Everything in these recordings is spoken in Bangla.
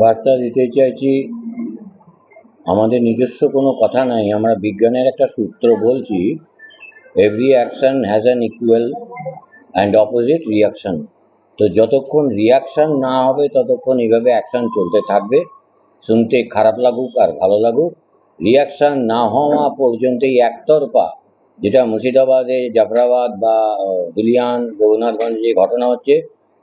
বার্তা দিতে চাইছি, আমাদের নিজস্ব কোনো কথা নাই, আমরা বিজ্ঞানের একটা সূত্র বলছি every action has an equal and opposite reaction তো যতক্ষণ রিয়াকশান না হবে, ততক্ষণ এইভাবে অ্যাকশন চলতে থাকবে, শুনতে খারাপ লাগুক আর ভালো লাগুক। রিয়াকশান না হওয়া পর্যন্তই একতরফা, যেটা মুর্শিদাবাদে, জাফরাবাদ বা দুলিয়ান যে ঘটনা হচ্ছে,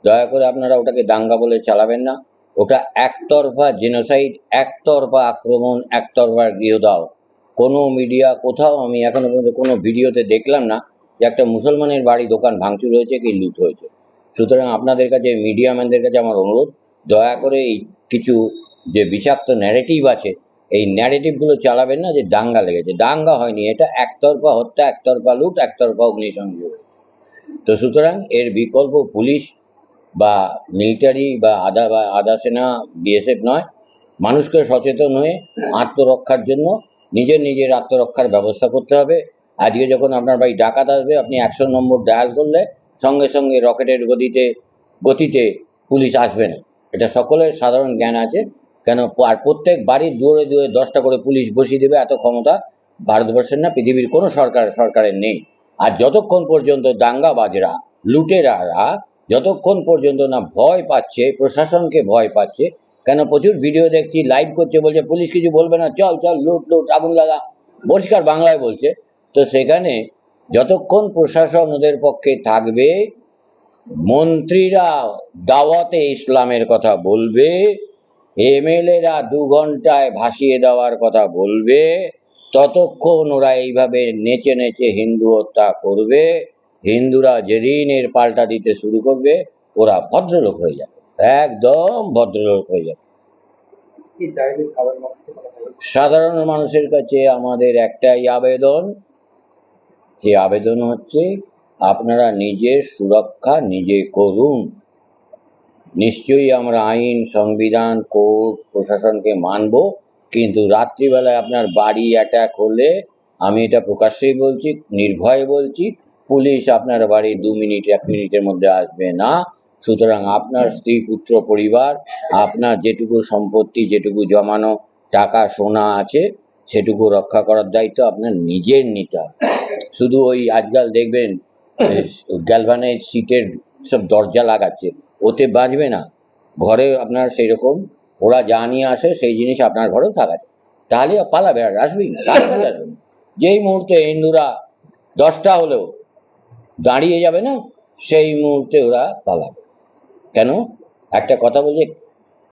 দয়া করে আপনারা ওটাকে দাঙ্গা বলে চালাবেন না। ওটা একতরফা জেনোসাইড একতরফা আক্রমণ, একতরফা গৃহদাহ। কোনো মিডিয়া কোথাও আমি এখনও পর্যন্ত কোনো ভিডিওতে দেখলাম না যে একটা মুসলমানের বাড়ি দোকান ভাঙচুর হয়েছে কি লুট হয়েছে। সুতরাং আপনাদের কাছে মিডিয়াম্যানদের কাছে আমার অনুরোধ, দয়া করে এই কিছু যে বিষাক্ত ন্যারেটিভ আছে, এই ন্যারেটিভগুলো চালাবেন না যে দাঙ্গা লেগেছে। দাঙ্গা হয়নি, এটা একতরফা হত্যা, একতরফা লুট, একতরফা অগ্নিসংযোগ। তো সুতরাং এর বিকল্প পুলিশ বা মিলিটারি বা আধা বা আধা সেনা বিএসএফ নয়, মানুষকে সচেতন হয়ে আত্মরক্ষার জন্য নিজের নিজের আত্মরক্ষার ব্যবস্থা করতে হবে। আজকে যখন আপনার বাড়ি ডাকাত আসবে, আপনি একশো নম্বর ডায়াল করলে সঙ্গে সঙ্গে রকেটের গতিতে গতিতে পুলিশ আসবে না। এটা সকলের সাধারণ জ্ঞান আছে। কেন আর প্রত্যেক বাড়ির দুয়ারে দুয়ারে দশটা করে পুলিশ বসিয়ে দেবে, এত ক্ষমতা ভারতবর্ষের না, পৃথিবীর কোনো সরকার, সরকারের নেই। আর যতক্ষণ পর্যন্ত দাঙ্গাবাজরা, লুটেরারা যতক্ষণ পর্যন্ত না ভয় পাচ্ছে, প্রশাসনকে ভয় পাচ্ছে, কেন প্রচুর ভিডিও দেখছি লাইভ করছে, বলছে, পুলিশ কিছু বলবে না, চল চল, লুট লুট, আগুন লাগা। পরিষ্কার বাংলায় বলছে। তো সেখানে যতক্ষণ প্রশাসন ওদের পক্ষে থাকবে, মন্ত্রীরা দাওয়াতে ইসলামের কথা বলবে, এমএলএরা দু ঘন্টায় ভাসিয়ে দেওয়ার কথা বলবে, ততক্ষণ ওরা এইভাবে নেচে নেচে হিন্দু হত্যা করবে। হিন্দুরা যেদিন এর পাল্টা দিতে শুরু করবে ওরা ভদ্রলোক হয়ে যাবে। একদম ভদ্রলোক হয়ে যাবে। সাধারণ মানুষের কাছে আমাদের একটাই আবেদন। সে আবেদন হচ্ছে আপনারা নিজের সুরক্ষা নিজে করুন। নিশ্চয়ই আমরা আইন সংবিধান কোর্ট প্রশাসনকে মানব কিন্তু রাত্রিবেলায় আপনার বাড়ি অ্যাটাক হলে আমি এটা প্রকাশ্যেই বলছি নির্ভয়ে বলছি পুলিশ আপনার বাড়ি দু মিনিট, এক মিনিটের মধ্যে আসবে না। সুতরাং আপনার স্ত্রী, পুত্র, পরিবার, আপনার যেটুকু সম্পত্তি, যেটুকু জমানো টাকা, সোনা আছে, সেটুকু রক্ষা করার দায়িত্ব আপনার নিজের নিতে শুধু ওই আজকাল দেখবেন গ্যালভানের সিটের সব দরজা লাগাচ্ছে, ওতে বাঁচবে না। ঘরে আপনার সেই রকম ওরা যা নিয়ে আসে, সেই জিনিস আপনার ঘরেও থাকাচ্ছে তাহলে পালাবে আর আসবেই না। যেই মুহূর্তে হিন্দুরা দশটা হলেও দাঁড়িয়ে যাবে না সেই মুহূর্তে ওরা পালাবে। কেন? একটা কথা বলছে